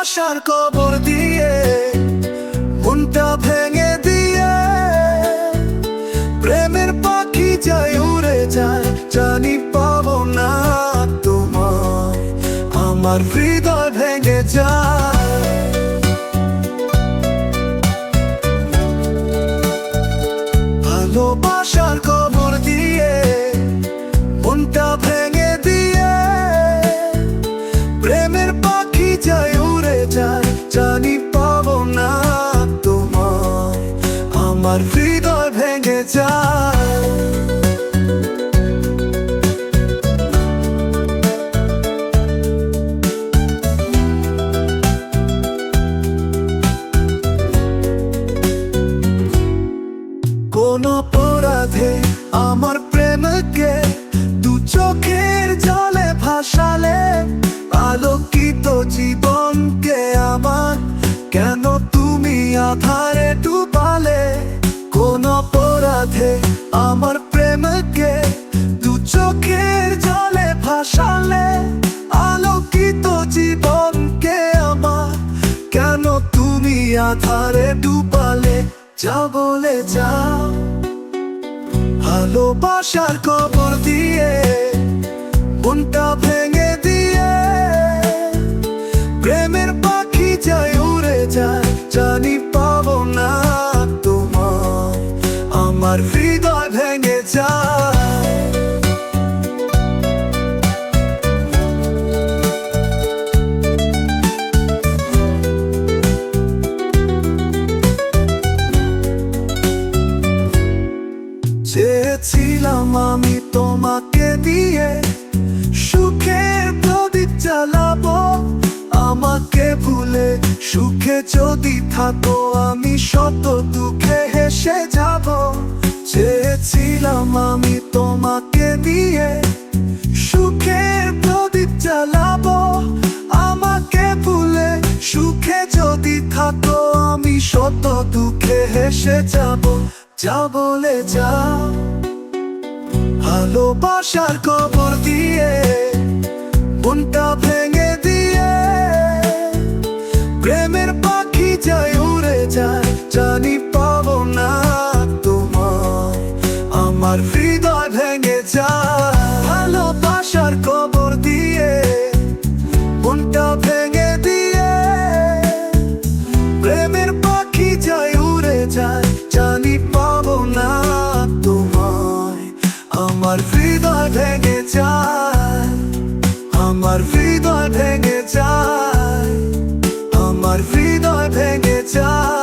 ভালোবাসার কবর দিয়ে, মনটা ভেঙে দিয়ে। প্রেমের পাখি যায়, উড়ে যায়, জানি পাবো না তোমায়। আমার হৃদয় ভেঙে যায়। আমার হৃদয় ভেঙে যায়। কোন অপরাধে আমার প্রেমকে দু চোখের জলে ভাসালে, আলোকিত জীবনকে আমার, কেন তুমি আধারে আমার প্রেমকে দু চোখের জলে ভাসালে, আলোকিত জীবনকে আমার। কেন তুমি আধারে ডুবালে? যা বলে যাও। ভালোবাসার কবর দিয়ে, মনটা ভেঙে দিয়ে। প্রেমের পাখি যায়, উড়ে যায়, জানি পাবো না তোমার আমার হৃদয় চেয়েছিলাম আমি তোমাকে দিয়ে। সুখের প্রদীপ জ্বালাবো, আমাকে ভুলে সুখে যদি থাকো, আমি শত দুঃখে হেসে যাব। চেয়েছিলাম আমি তোমাকে দিয়ে। সুখের প্রদীপ জ্বালাবো, আমাকে ভুলে সুখে যদি থাকো, আমি শত দুঃখে হেসে যাব। যা বলে যাও ভালোবাসার কবর দিয়ে, মনটা ভেঙে দিয়ে। প্রেমের পাখি যায় উড়ে যায়, জানি পাবো না তোমার আমার হৃদয় ভেঙে যায়। ভালোবাসার কবর দিয়ে, মনটা ভেঙে আমার হৃদয় ভেঙে যায় আমার হৃদয় ভেঙে যায়।